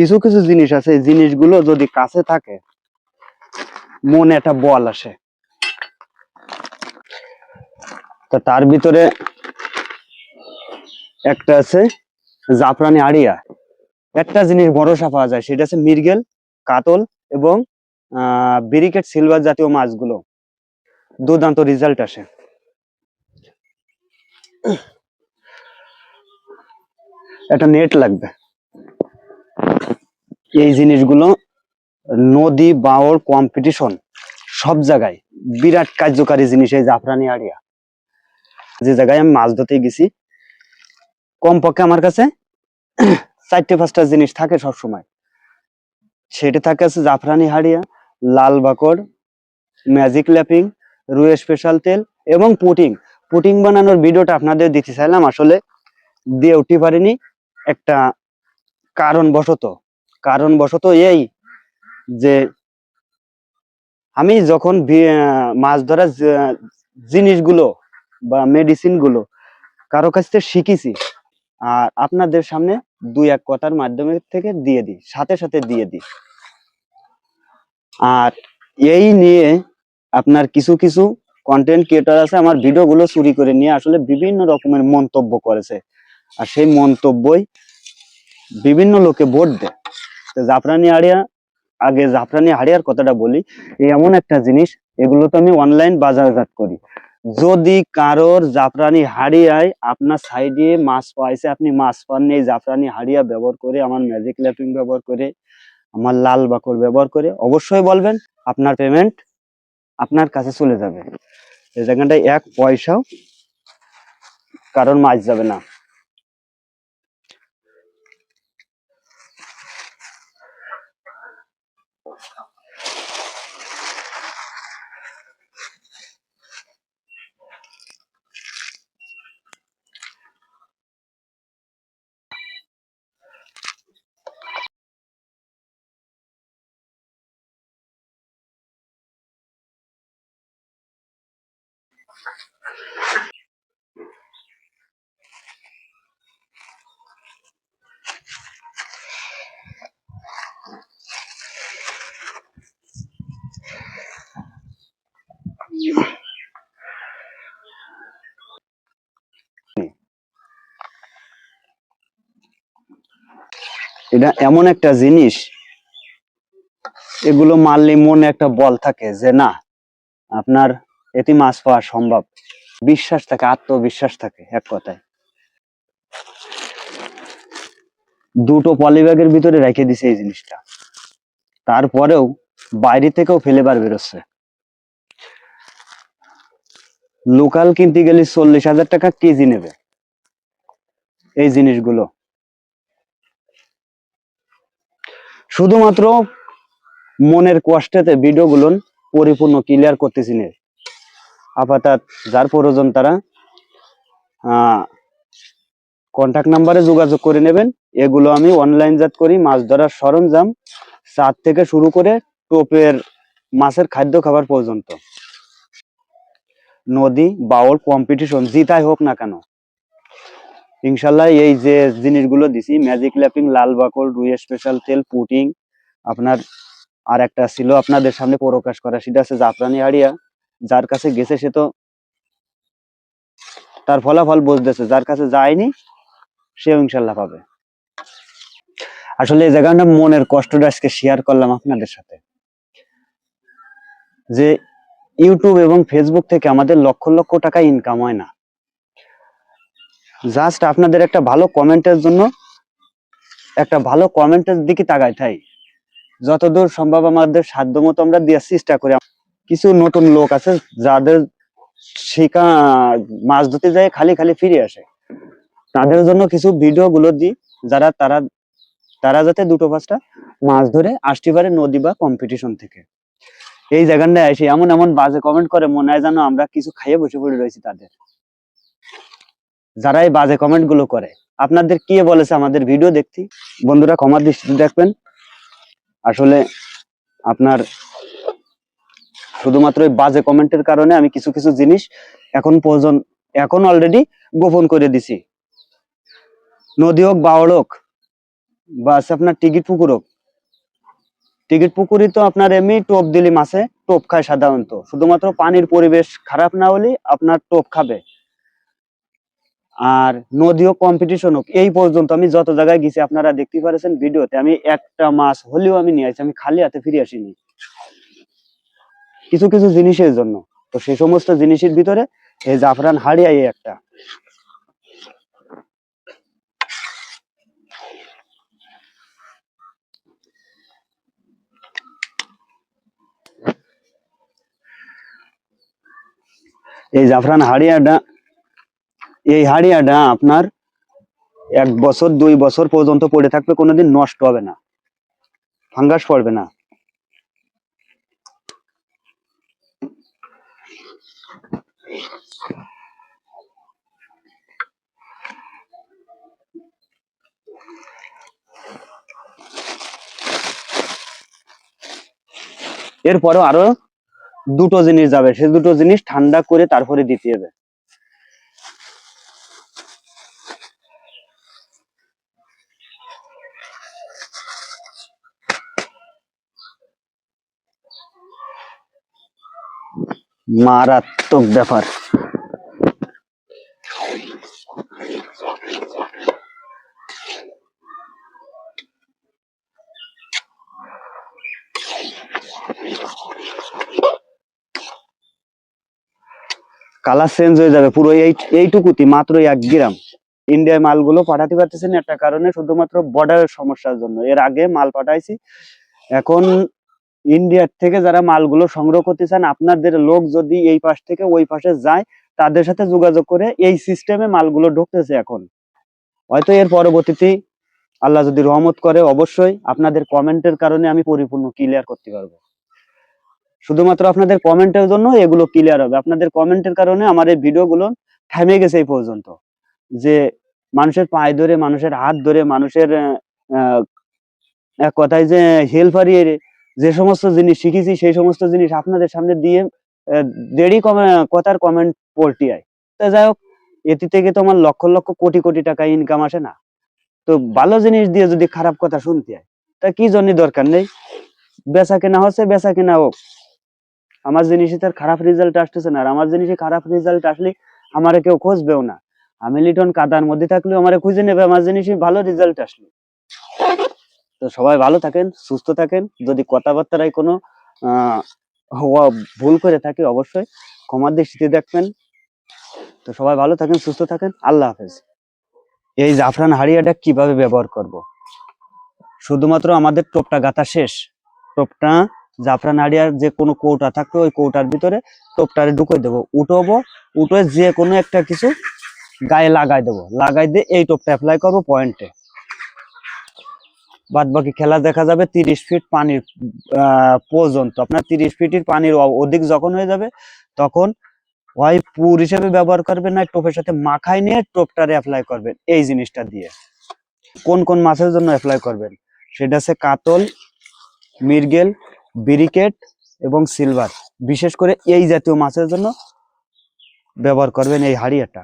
কিছু কিছু জিনিস আছে, এই জিনিসগুলো যদি কাছে থাকে, মনে একটা বল আসে। তো তার ভিতরে একটা আছে, জাফরানি আড়িয়া একটা জিনিস ভরসা পাওয়া যায়, সেটা আছে মির্গেল কাতল এবং ব্রিকেট সিলভার জাতীয় মাছগুলো। দুর্দান্ত রেজাল্ট আসে। একটা নেট লাগবে। এই জিনিসগুলো নদী, বাওর কম্পিটিশন সব জায়গায় বিরাট কার্যকারী জিনিস এই জাফরানি আড়িয়া যে জায়গায় আমি মাছ ধরতে গেছি, কমপক্ষে আমার কাছে চারটে পাঁচটা জিনিস থাকে সব সময় সেটা থাকে আছে জাফরানি হাড়িয়া লাল বাকর ম্যাজিক ল্যাপিং রুয়ে স্পেশাল তেল এবং পুটিং। পুটিং বানানোর ভিডিওটা আপনাদের দিতে চাইলাম, আসলে দিয়ে উঠতে পারিনি, একটা কারণবশত। কারণবশত এই যে আমি যখন মাছ ধরার জিনিসগুলো বা মেডিসিনগুলো কারও কাছ থেকে শিখেছি, আর আপনাদের সামনে দুই এক কথার মাধ্যমে থেকে দিয়ে দিই, সাথে সাথে দিয়ে দিই। আর এই নিয়ে আপনার কিছু কিছু কন্টেন্ট ক্রিয়েটর আছে, আমার ভিডিওগুলো চুরি করে নিয়ে আসলে বিভিন্ন রকমের মন্তব্য করেছে। আর সেই মন্তব্যই বিভিন্ন লোকে ভোট দেয়। জাফরানি আড়িয়া আগে জাফরানি হাড়িয়ার কথাটা বলি এমন একটা জিনিস, এগুলো তো আমি অনলাইন বাজারজাত করি। যদি কারোর জাফরানি হাড়িয়ায় আপনার সাইডে মাছ পাইছে আপনি মাছ পাননি এই জাফরানি হাড়িয়া ব্যবহার করে, আমার ম্যাজিক ল্যাপিং ব্যবহার করে, আমার লাল বাকর ব্যবহার করে, অবশ্যই বলবেন, আপনার পেমেন্ট আপনার কাছে চলে যাবে। এই জায়গাটায় এক পয়সাও কারণ মাছ যাবে না। এটা এমন একটা জিনিস এগুলো মারলে মনে একটা বল থাকে যে না আপনার এতে মাছ পাওয়া সম্ভব। বিশ্বাস থাকে, আত্মবিশ্বাস থাকে এক কথায়। দুটো পলিব্যাগের ভিতরে রেখে দিছে এই জিনিসটা। তারপরেও বাইরে থেকেও ফেলে বার বেরোচ্ছে। লোকাল কিনতে গেলে চল্লিশ হাজার টাকা কেজি নেবে এই জিনিসগুলো। শুধুমাত্র মনের কষ্টেতে ভিডিওগুলো পরিপূর্ণ ক্লিয়ার করতেছি না। আপাতত যার প্রয়োজন তারা কন্টাক্ট নাম্বারে যোগাযোগ করে নেবেন। এগুলো আমি অনলাইন জাত করি, মাছ ধরার সরঞ্জাম চার থেকে শুরু করে টোপের, মাছের খাদ্য খাবার পর্যন্ত। নদী, বাউল কম্পিটিশন জিতাই হোক না কেন। ইনশাল্লাহ এই যে জিনিসগুলো দিছি ম্যাজিক ল্যাপিং লাল বাকল রুই স্পেশাল তেল, পুটিং, আপনার আর একটা ছিল আপনাদের সামনে প্রকাশ করা, সেটা আছে জাফরানি হাড়িয়া। যার কাছে গেছে সে তো তার ফলাফল বুঝতেছে, যার কাছে যায়নি, সেও ইনশাল্লাহ পাবে। আসলে এই জায়গাটা মনের কষ্টটা আজকে শেয়ার করলাম আপনাদের সাথে। যে ইউটিউব এবং ফেসবুক থেকে আমাদের লক্ষ লক্ষ টাকা ইনকাম হয় না। জাস্ট আপনাদের একটা ভালো কমেন্টের জন্য, একটা ভালো কমেন্টের দিকে তাকাই তাই যতদূর সম্ভব আমাদের সাধ্য মতো আমরা দেওয়ার চেষ্টা করি কিছু নতুন লোক আছে যাদের শিকা মাছ ধরতে যায়, খালি খালি ফিরে আসে। তাদের জন্য কিছু ভিডিও গুলো দিই, যারা তারা তারা যাতে দুটো পাঁচটা মাছ ধরে আসতে পারে নদী বা কম্পিটিশন থেকে। এই জায়গাটায় এসে এমন এমন বাজে কমেন্ট করে, মনে হয় যেন আমরা কিছু খাইয়ে বসে পড়ে রয়েছি তাদের। যারা এই বাজে কমেন্টগুলো করে, আপনাদের কে বলেছে আমাদের ভিডিও দেখতে? বন্ধুরা ক্ষমা দৃষ্টিতে দেখবেন। আসলে আপনার শুধুমাত্র এই বাজে কমেন্টের কারণে আমি কিছু কিছু জিনিস এখন পর্যন্ত এখন অলরেডি গোপন করে দিছি। নদী হোক বাওড় হোক, বা আছে আপনার টিকিট পুকুর হোক। টিকিট পুকুরই তো আপনার এমনি টোপ দিলি মাছে, টোপ খায় সাধারণত। শুধুমাত্র পানির পরিবেশ খারাপ না হলে আপনার টোপ খাবে। আর নদীও কম্পিটিশন হোক, এই পর্যন্ত আমি যত জায়গায় গেছি, আপনারা দেখতে পারেছেন ভিডিওতে, আমি একটা মাছ হলেও আমি নিয়ে আসি, আমি খালি হাতে ফিরে আসিনি। কিছু কিছু জিনিসের জন্য। তো সেই সমস্ত জিনিসের ভিতরে এই জাফরান হাড়িয়া একটা। এই জাফরান হাড়িয়াটা, এই হাড়িয়াটা আপনার এক বছর, দুই বছর পর্যন্ত পড়ে থাকবে, কোনোদিন নষ্ট হবে না। ফাঙ্গাস পড়বে না। এরপরেও আরও দুটো জিনিস যাবে। সে দুটো জিনিস ঠান্ডা করে তারপরে দিতে হবে। মারাত্মক ব্যাপার। কালার চেঞ্জ হয়ে যাবে পুরো এই, এইটুকুতি মাত্র এক গ্রাম। ইন্ডিয়ায় মালগুলো পাঠাতে পারতেছি না একটা কারণে শুধুমাত্র বর্ডারের সমস্যার জন্য। এর আগে মাল পাঠাইছি, এখন ইন্ডিয়ার থেকে যারা মালগুলো সংগ্রহ করতে চান, আপনাদের লোক যদি এই পাশ থেকে ওই পাশে যায়, তাদের সাথে যোগাযোগ করে এই সিস্টেমে মালগুলো ঢুকতেছে এখন। হয়তো এর পরবর্তীতে আল্লাহ যদি রহমত করে, অবশ্যই আপনাদের কমেন্টের কারণে আমি পরিপূর্ণ ক্লিয়ার করতে পারব। শুধুমাত্র আপনাদের কমেন্টের জন্য এগুলো ক্লিয়ার হবে। আপনাদের কমেন্টের কারণে আমার এই ভিডিওগুলো থেমে গেছে এই পর্যন্ত। যে মানুষের পায়ে ধরে, মানুষের হাত ধরে, মানুষের এক কথায় যে হেল্প হারিয়ে যে সমস্ত জিনিস শিখেছি, সেই সমস্ত জিনিস আপনাদের সামনে দিয়ে দেরি কথার কমেন্ট পোল্টি আয়। তো যাই হোক, এটি থেকে তো আমার লক্ষ লক্ষ কোটি কোটি টাকা ইনকাম আসে না। তো ভালো জিনিস দিয়ে যদি খারাপ কথা শুনতে হয়, তা কি জন্য দরকার নেই? বেচা কেনা হচ্ছে, বেচা কেনা হোক। আমার জিনিসে তার খারাপ রেজাল্ট আসতেছে না, আর আমার জিনিসে খারাপ রেজাল্ট আসলে আমার কেউ খুঁজবেও না। আমি লিটন কাদার মধ্যে থাকলেও আমার খুঁজে নেবে, আমার জিনিসে ভালো রেজাল্ট আসলে। তো সবাই ভালো থাকেন, সুস্থ থাকেন। যদি কথাবার্তায় কোনো হওয়া ভুল করে থাকে অবশ্যই ক্ষমার দৃষ্টিতে দেখবেন। তো সবাই ভালো থাকেন, সুস্থ থাকেন। আল্লাহ হাফেজ। এই জাফরান হাড়িয়াটা কীভাবে ব্যবহার করব। শুধুমাত্র আমাদের টোপটা গাথা শেষ। টোপটা, জাফরান হাড়িয়ার যে কোনো কৌটা থাকবে, ওই কৌটার ভিতরে টোপটারে ঢুকে দেবো। উঠবো, উঠে যে কোনো একটা কিছু গায়ে লাগাই দেবো। লাগাই দিয়ে এই টোপটা অ্যাপ্লাই করব পয়েন্টে বাদ বাকি খেলা দেখা যাবে তিরিশ ফিট পানির পর্যন্ত। আপনার তিরিশ ফিটের পানির অধিক যখন হয়ে যাবে, তখন হয় পুর হিসেবে ব্যবহার করবেন না, টোপের সাথে মাখাই নিয়ে টোপটারে অ্যাপ্লাই করবেন। এই জিনিসটা দিয়ে। কোন কোন মাছের জন্য অ্যাপ্লাই করবেন? সেটা হচ্ছে কাতল মির্গেল বিরিকেট এবং সিলভার। বিশেষ করে এই জাতীয় মাছের জন্য ব্যবহার করবেন এই হাড়িয়াটা।